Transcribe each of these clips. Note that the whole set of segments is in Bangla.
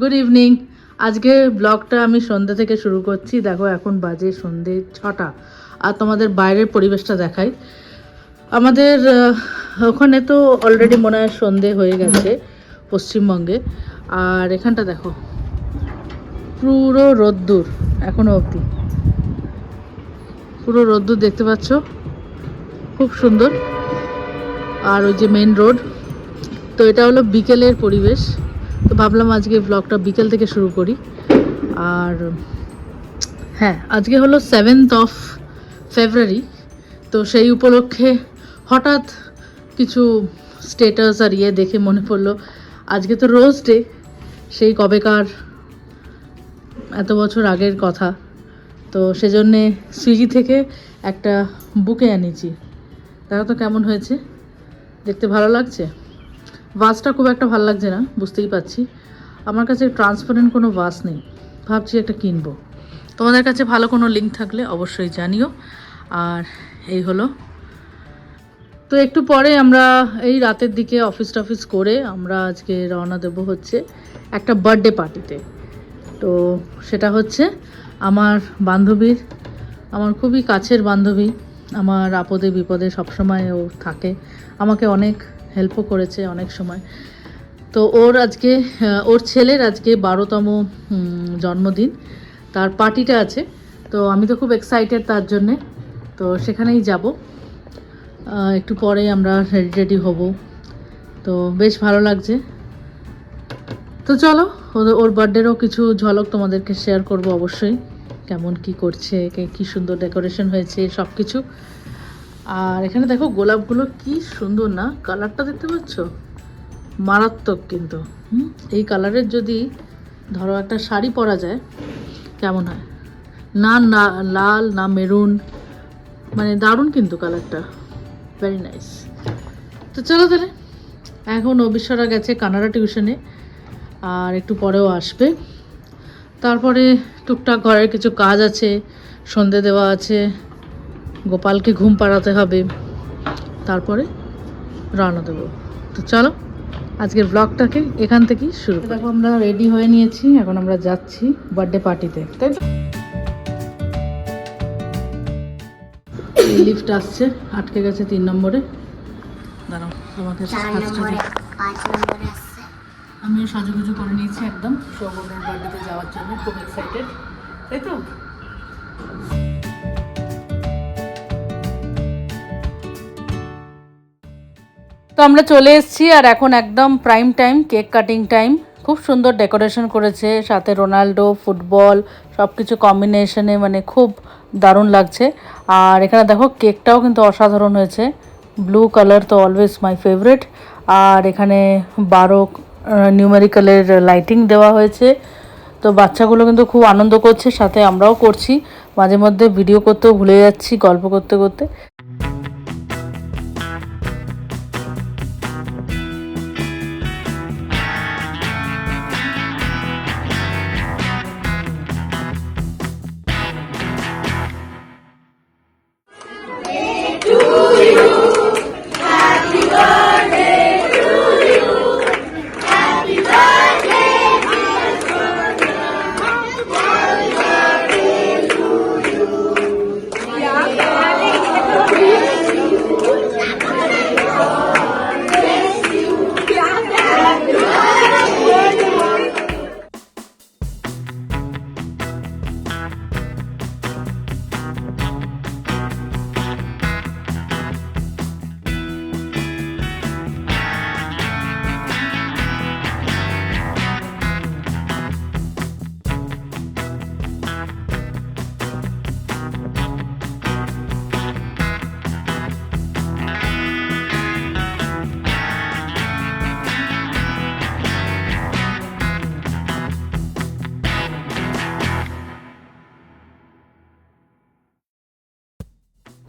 গুড ইভিনিং আজকে ব্লগটা আমি সন্ধ্যে থেকে শুরু করছি। দেখো, এখন বাজে সন্ধ্যে ছটা। আর তোমাদের বাইরের পরিবেশটা দেখাই। আমাদের ওখানে তো অলরেডি মনে হয় সন্ধে হয়ে গেছে পশ্চিমবঙ্গে। আর এখানটা দেখো, পুরো রোদ্দুর এখনও অবধি। পুরো রোদ্দুর দেখতে পাচ্ছ? খুব সুন্দর। আর ওই যে মেন রোড তো এটা হলো বিকেলের পরিবেশ। তো ভাবলাম আজকে ব্লগটা বিকেল থেকে শুরু করি। আর হ্যাঁ আজকে হলো সেভেন্থ অফ ফেব্রুয়ারি তো সেই উপলক্ষে হঠাৎ কিছু স্টেটাস আর ইয়ে দেখে মনে পড়ল। আজকে তো রোজ ডে সেই কবেকার এত বছর আগের কথা। তো সেজন্যে সুইগি থেকে একটা বুকে আনিয়েছি দেখো তো কেমন হয়েছে? দেখতে ভালো লাগছে? ভাসটা খুব একটা ভালো লাগছে না, বুঝতেই পারছি। আমার কাছে ট্রান্সপারেন্ট কোনো ভাস নেই, ভাবছি একটা কিনবো। তোমাদের কাছে ভালো কোনো লিঙ্ক থাকলে অবশ্যই জানিও। আর এই হলো। তো একটু পরে আমরা এই রাতের দিকে অফিস টফিস করে আমরা আজকে রওনা দেবো হচ্ছে একটা বার্থডে পার্টিতে তো সেটা হচ্ছে আমার বান্ধবীর, আমার খুবই কাছের বান্ধবী আমার আপদে বিপদে সবসময় ও থাকে। আমাকে অনেক হেল্পও করেছে অনেক সময়। তো ওর আজকে ওর ছেলের আজকে বারোতম জন্মদিন। তার পার্টিটা আছে। তো আমি তো খুব এক্সাইটেড তার জন্যে। তো সেখানেই যাব। একটু পরে আমরা রেডি রেডি হব। তো বেশ ভালো লাগছে। তো চলো ওর বার্থডেরও কিছু ঝলক তোমাদেরকে শেয়ার করব অবশ্যই। কেমন কি করছে, কে- সুন্দর ডেকোরেশন হয়েছে সব কিছু আর এখানে দেখো গোলাপগুলো কি সুন্দর না কালারটা দেখতে পাচ্ছ? মারাত্মক কিন্তু। এই কালারের যদি ধরো একটা শাড়ি পরা যায়, কেমন হয়? না না, লাল, না মেরুন মানে দারুণ কিন্তু কালারটা ভেরি নাইস তো চলো তাহলে, এখন অবিশ্বরা গেছে কানাডা টিউশনে আর একটু পরেও আসবে। তারপরে টুকটাক ঘরের কিছু কাজ আছে সন্ধে দেওয়া আছে গোপালকে ঘুম পাড়াতে হবে তারপরে রওনা দেবো। তো চলো আজকের ব্লগটাকে এখান থেকেই শুরু করি। দেখো আমরা রেডি হয়ে নিয়েছি এখন আমরা যাচ্ছি বার্থডে পার্টিতে তাই তো? লিফট আসছে আটকে গেছে তিন নম্বরে। দাঁড়াও তোমাকে আমিও সাজুগুজু করে নিয়েছি একদম। সৌগনের বার্থডেতে যাওয়ার জন্য, খুব এক্সাইটেড তাই তো? তো আমরা চলে এসেছি আর এখন একদম prime time cake cutting time খুব সুন্দর ডেকোরেশন করেছে, সাথে রোনাল্ডো, ফুটবল সব কিছু কম্বিনেশনে মানে খুব দারুণ লাগছে। আর এখানে দেখো কেকটাও কিন্তু অসাধারণ হয়েছে। ব্লু কালার তো অলওয়েজ মাই ফেভারিট আর এখানে বারো নিউমেরিক্যালের লাইটিং দেওয়া হয়েছে। তো বাচ্চাগুলো কিন্তু খুব আনন্দ করছে, সাথে আমরাও করছি। মাঝে মধ্যে ভিডিও করতেও ভুলে যাচ্ছি, গল্প করতে করতে।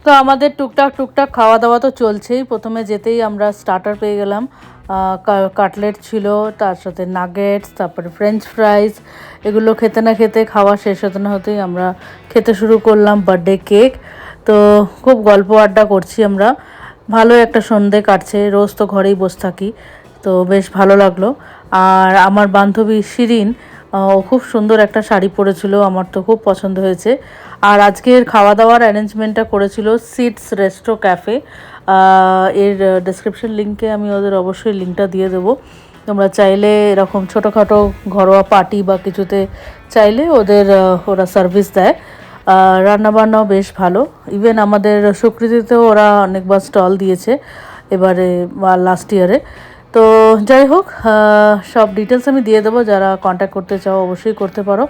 তো আমাদের টুকটাক টুকটাক খাওয়া দাওয়া তো চলছেই। প্রথমে যেতেই আমরা স্টার্টার পেয়ে গেলাম। কাটলেট ছিল, তার সাথে নাগেটস তারপরে ফ্রেঞ্চ ফ্রাইস এগুলো খেতে না খেতে খাওয়া শেষ হতে না হতেই আমরা খেতে শুরু করলাম বার্থডে কেক তো খুব গল্প আড্ডা করছি আমরা। ভালো একটা সন্ধে কাটছে, রোজ তো ঘরেই বসে থাকি। তো বেশ ভালো লাগল। আর আমার বান্ধবী শিরিন ও খুব সুন্দর একটা শাড়ি পরেছিল, আমার তো খুব পছন্দ হয়েছে। আর আজকের খাওয়া দাওয়ার অ্যারেঞ্জমেন্টটা করেছিল সিটস রেস্টো ক্যাফে এর ডেসক্রিপশন লিঙ্কে আমি ওদের অবশ্যই লিঙ্কটা দিয়ে দেবো। তোমরা চাইলে এরকম ছোটোখাটো ঘরোয়া পার্টি বা কিছুতে চাইলে ওদের ওরা সার্ভিস দেয়। রান্নাবান্নাও বেশ ভালো। ইভেন আমাদের সুকৃতিতেও ওরা অনেকবার স্টল দিয়েছে, এবারে বা লাস্ট ইয়ারে তো যাই হোক সব ডিটেলস আমি দিয়ে দেবো, যারা কন্ট্যাক্ট করতে চাও অবশ্যই করতে পারো।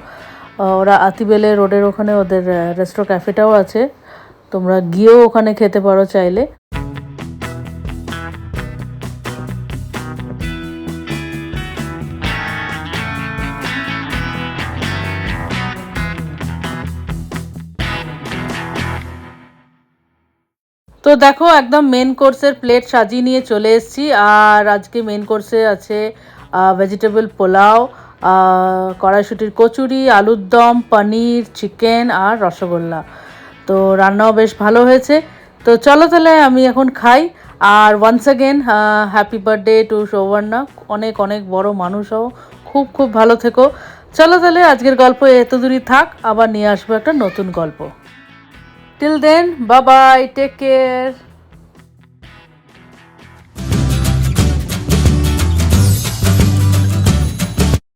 ওরা আতিবেলে রোডের ওখানে ওদের রেস্টো ক্যাফেটাও আছে। তোমরা গিয়েও ওখানে খেতে পারো চাইলে। তো দেখো, একদম মেন কোর্সের প্লেট সাজিয়ে নিয়ে চলে এসেছি। আর আজকে মেন কোর্সে আছে ভেজিটেবল পোলাও কড়াইশুটির কচুরি, আলুর দম, পনির চিকেন আর রসগোল্লা। তো রান্নাও বেশ ভালো হয়েছে। তো চলো তাহলে আমি এখন খাই। আর once again happy birthday to Souvarna. অনেক অনেক বড় মানুষ হও। খুব খুব ভালো থেকো। চলো তাহলে আজকের গল্প এত দূরই থাক। আবার নিয়ে আসব একটা নতুন গল্প। Till then, bye bye. Take care.